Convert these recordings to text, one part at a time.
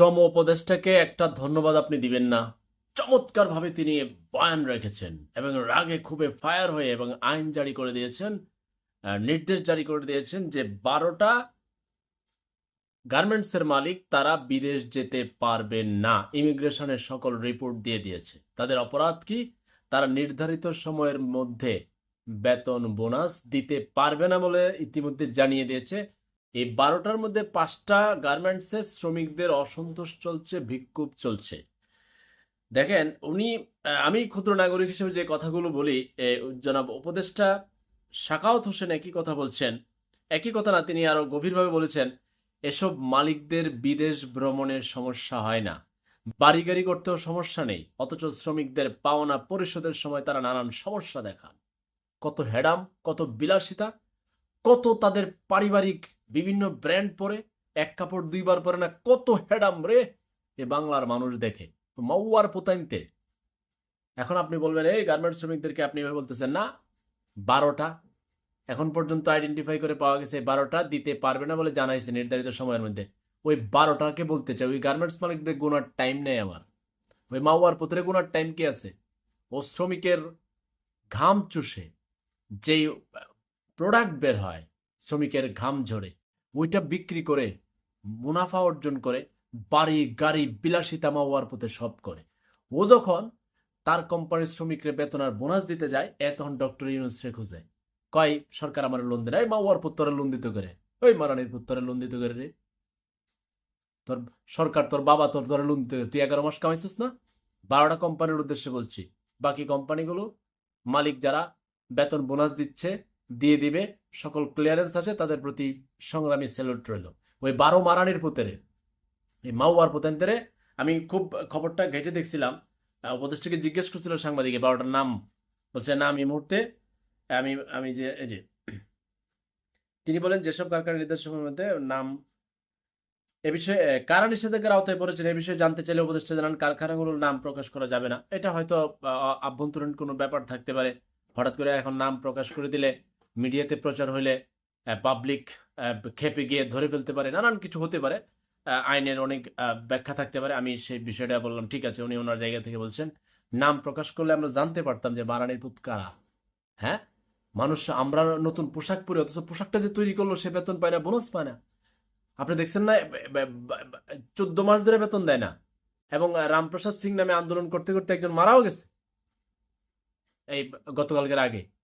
শ্রম উপদেষ্টাকে একটা ধন্যবাদ আপনি দিবেন না। চমৎকারভাবে তিনি বয়ান রেখেছেন এবং রাগে খুবই ফায়ার হয়ে এবং আইন জারি করে দিয়েছেন নির্দেশ জারি করে দিয়েছেন যে বারোটা গার্মেন্টসের মালিক তারা বিদেশ যেতে পারবেন না। ইমিগ্রেশনের সকল রিপোর্ট দিয়ে দিয়েছে। তাদের অপরাধ কি? তারা নির্ধারিত সময়ের মধ্যে বেতন বোনাস দিতে পারবে না বলে ইতিমধ্যে জানিয়ে দিয়েছে। এই বারোটার মধ্যে পাঁচটা গার্মেন্টসের শ্রমিকদের অসন্তোষ চলছে, বিক্ষোভ চলছে। দেখেন, উনি আমি ক্ষুদ্র নাগরিক হিসেবে যে কথাগুলো বলি জনাব উপদেষ্টা শাকাওত হোসেন একই কথা বলছেন। একই কথা না, তিনি আরও গভীরভাবে বলেছেন, এসব মালিকদের বিদেশ ভ্রমণের সমস্যা হয় না। বাড়ি গাড়ি করতেও সমস্যা নেই, অথচ শ্রমিকদের পাওনা পরিশোধের সময় তারা নানান সমস্যা দেখান। কত হেডাম, কত বিলাসিতা কত তাদের পারিবারিক বিভিন্ন ব্র্যান্ড পরে, এক কাপড় দুইবার পরে না, কত হেডাম রে! এ বাংলার মানুষ দেখে। মাউয়ার পোতাইনতে। এখন আপনি বলবেন, এই গার্মেন্টস শ্রমিকদেরকে আপনি এভাবে বলতেছেন না? বারোটা। এখন পর্যন্ত আইডেন্টিফাই করে পাওয়া গেছে বারোটা, দিতে পারবে না বলে জানাইছে নির্ধারিত সময়ের মধ্যে। ওই বারোটাকে বলতে চাই, ওই গার্মেন্টস মালিকদের গোনার টাইম নেই আমার। ওই মাওয়ার পুত্রে গোনার টাইম কি আছে? ও শ্রমিকের ঘাম চুষে, যেই প্রোডাক্ট বের হয় শ্রমিকের ঘাম ঝরে। ওইটা বিক্রি করে, মুনাফা অর্জন করে, বাড়ি, গাড়ি, বিলাসিতা মাওয়ার পথে সব করে। ও যখন তার কোম্পানির শ্রমিকরে বেতন আর বোনাস দিতে যায়, এ তখন ডক্টর রে খুঁজে কয়, সরকার আমার লোন দেয় মাওয়ার পুত্তরে লোন দিতে করে। ওই মারানির পুত্তরে লোন দিতে করে রে। তোর সরকার, তোর বাবা তোর ধরে লোন দিতে তুই এগারো মাস কামাইছিস না? বারোটা কোম্পানির উদ্দেশ্যে বলছি। বাকি কোম্পানিগুলো মালিক যারা বেতন বোনাস দিচ্ছে দিয়ে দিবে, সকল ক্লিয়ারেন্স আছে তাদের প্রতি সংগ্রামী সেলুট রইল। ওই বারো মারানির পুতেরে, এই মাওয়ার পুতেন্তেরে আমি খুব খবরটা ঘেটে দেখছিলাম। উপদেষ্টাকে জিজ্ঞেস করছিল সাংবাদিকে, বারোটার নাম। বলছে নাম এই মুহূর্তে, আমি আমি যে, এই যে, তিনি বলেন, যেসব কারখানা নির্দেশকের মধ্যে নাম, এ বিষয়ে কারা নিষেধাজ্ঞার আওতায় পড়েছেন, এ বিষয়ে জানতে চাইলে উপদেষ্টা জানান, কারখানাগুলোর নাম প্রকাশ করা যাবে না। এটা হয়তো আভ্যন্তরীণ কোনো ব্যাপার থাকতে পারে। হঠাৎ করে এখন নাম প্রকাশ করে দিলে মিডিয়াতে প্রচার হলে পাবলিক খেপে গিয়ে ধরে ফেলতে পারে, নানান কিছু হতে পারে। আইনের অনেক ব্যাখ্যা থাকতে পারে। আমি সেই বিষয়টা বললাম, ঠিক আছে, উনি ওনার জায়গা থেকে বলছেন, নাম প্রকাশ করলে আমরা জানতে পারতাম যে মারানির পুত কারা। হ্যাঁ? মানুষ আমরা নতুন পোশাক পরে, অথচ পোশাকটা যে তৈরি করল, সে বেতন পায় না, বোনাস পায় না। আপনি দেখছেন না চোদ্দ মাস ধরে বেতন দেয় না। এবং রামপ্রসাদ সিং নামে আন্দোলন করতে করতে একজন মারাও গেছে। এই, গতকালকের আগে।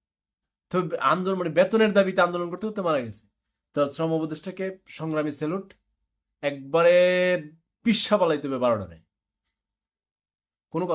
তো আন্দোলন মানে বেতনের দাবিতে আন্দোলন করতে করতে মারা গেছে। তো শ্রম উপদেষ্টাকে সংগ্রামী সেলুট একবারে পিসা পালাইতে হবে বারোটারে কোনো কথা